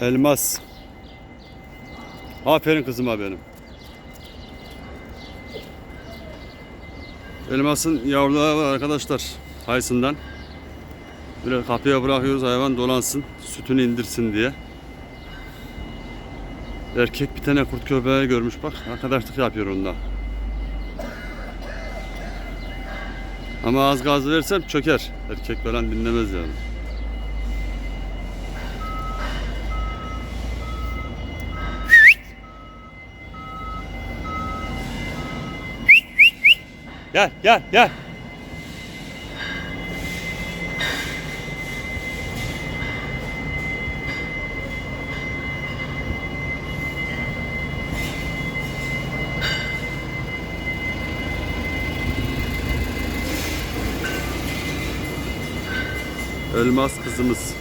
Elmas. Aferin kızıma benim. Elmasın yavruları var arkadaşlar. Hayısından. Böyle kapıya bırakıyoruz hayvan dolansın. Sütünü indirsin diye. Erkek bir tane kurt köpeği görmüş bak. Arkadaşlık yapıyor onda. Ama az gaz versem çöker. Erkek falan dinlemez yani. Gel gel gel. Elmas kızımız.